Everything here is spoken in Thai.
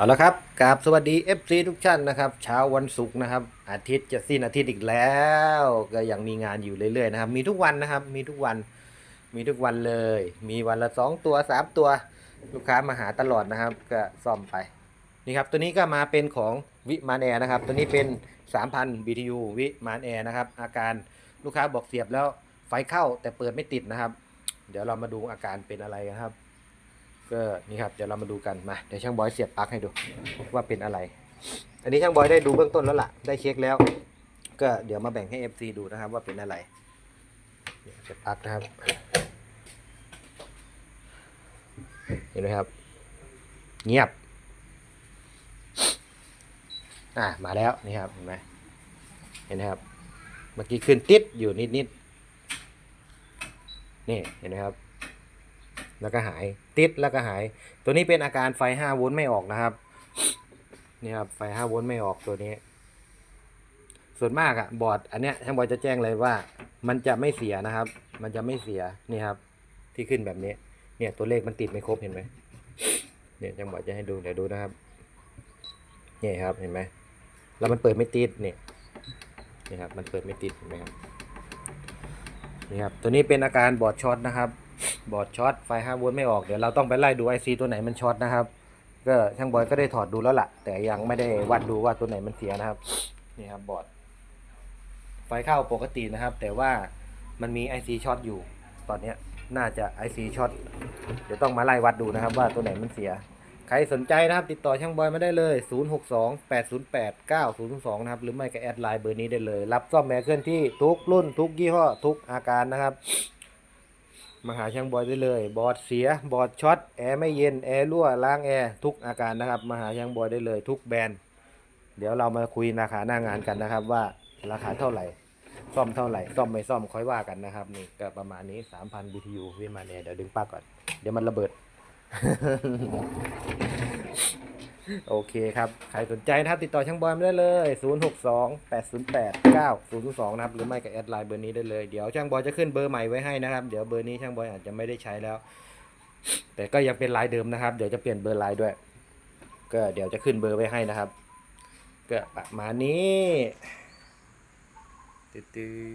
เอาละครับกราบสวัสดี FC ทุกท่านนะครับ เช้าวันศุกร์นะครับ อาทิตย์จะสิ้นอาทิตย์อีกแล้ว ก็ยังมีงานอยู่เรื่อยๆนะครับ มีทุกวันนะครับ มีทุกวัน มีทุกวันเลย มีวันละสองตัวสามตัว ลูกค้ามาหาตลอดนะครับ ก็ซ่อมไป นี่ครับ ตัวนี้ก็มาเป็นของวิมานแอร์นะครับ ตัวนี้เป็น 3,000 BTU วิมานแอร์นะครับ อาการลูกค้าบอกเสียบแล้วไฟเข้าแต่เปิดไม่ติดนะครับ เดี๋ยวเรามาดูอาการเป็นอะไรกันครับ ก็นี่ครับเดี๋ยวเรามาดูกันมาเดี๋ยวช่างบอยเสียบปลั๊กให้ดูว่าเป็นอะไร อันนี้ช่างบอยได้ดูเบื้องต้นแล้วล่ะ ได้เช็คแล้ว ก็เดี๋ยวมาแบ่งให้ FC ดูนะครับว่าเป็นอะไรเสียบปลั๊กนะครับเห็นไหมครับ เงียบอะมาแล้วนี่ครับเห็นไหมเห็นไหมครับ เมื่อกี้ขึ้นติดอยู่นิดนิดๆนี่เห็นไหมครับ แล้วก็หายติดแล้วก็หาย ตัวนี้เป็นอาการไฟ5โวลต์ไม่ออกนะครับนี่ครับไฟ5โวลต์ไม่ออกตัวนี้ ส่วนมากอะบอร์ดอันเนี้ยช่างบอยจะแจ้งเลยว่า มันจะไม่เสียนะครับ มันจะไม่เสียนี่ครับ ที่ขึ้นแบบนี้ เนี่ยตัวเลขมันติดไม่ครบเห็นไหมเนี่ยช่างบอยจะให้ดูเดี๋ยวดูนะครับนี่ครับเห็นไหมแล้วมันเปิดไม่ติดเนี่ยนี่ครับมันเปิดไม่ติดเห็นไหมครับนี่ครับตัวนี้เป็นอาการบอร์ดช็อตนะครับ บอร์ดช็อตไฟ5โวลต์ไม่ออกเดี๋ยวเราต้องไปไล่ดู IC ตัวไหนมันช็อตนะครับ ก็ช่างบอยก็ได้ถอดดูแล้วล่ะ แต่ยังไม่ได้วัดดูว่าตัวไหนมันเสียนะครับนี่ครับบอร์ดไฟเข้าปกตินะครับ แต่ว่ามันมี IC ช็อตอยู่ตอนนี้น่าจะ IC ช็อตเดี๋ยวต้องมาไล่วัดดูนะครับ ว่าตัวไหนมันเสีย ใครสนใจนะครับ ติดต่อช่างบอยมาได้เลย 062 808 9002 นะครับ หรือไม่ก็แอดไลน์เบอร์นี้ได้เลย รับซ่อมแอร์เคลื่อนที่ทุกรุ่นทุกยี่ห้อทุกอาการนะครับ มาหาช่างบอยได้เลย บอร์ดเสีย บอร์ดช็อต แอร์ไม่เย็น แอร์รั่ว ล้างแอร์ ทุกอาการนะครับ มาหาช่างบอยได้เลย ทุกแบรนด์ เดี๋ยวเรามาคุยราคาหน้างานกันนะครับ ว่าราคาเท่าไหร่ ซ่อมเท่าไหร่ ซ่อมไม่ซ่อมค่อยว่ากันนะครับ นี่ก็ประมาณนี้ 3,000 BTU วิมานแอร์เดี๋ยวดึงปลั๊กก่อน เดี๋ยวมันระเบิด โอเคครับ ใครสนใจนะครับ ติดต่อช่างบอยมาได้เลย 062 808 9002 นะครับ หรือไม่ก็แอดไลน์เบอร์นี้ได้เลย เดี๋ยวช่างบอยจะขึ้นเบอร์ใหม่ไว้ให้นะครับ เดี๋ยวเบอร์นี้ช่างบอยอาจจะไม่ได้ใช้แล้ว แต่ก็ยังเป็นไลน์เดิมนะครับ เดี๋ยวจะเปลี่ยนเบอร์ไลน์ด้วย ก็เดี๋ยวจะขึ้นเบอร์ไว้ให้นะครับ ก็ประมาณนี้ตื้อ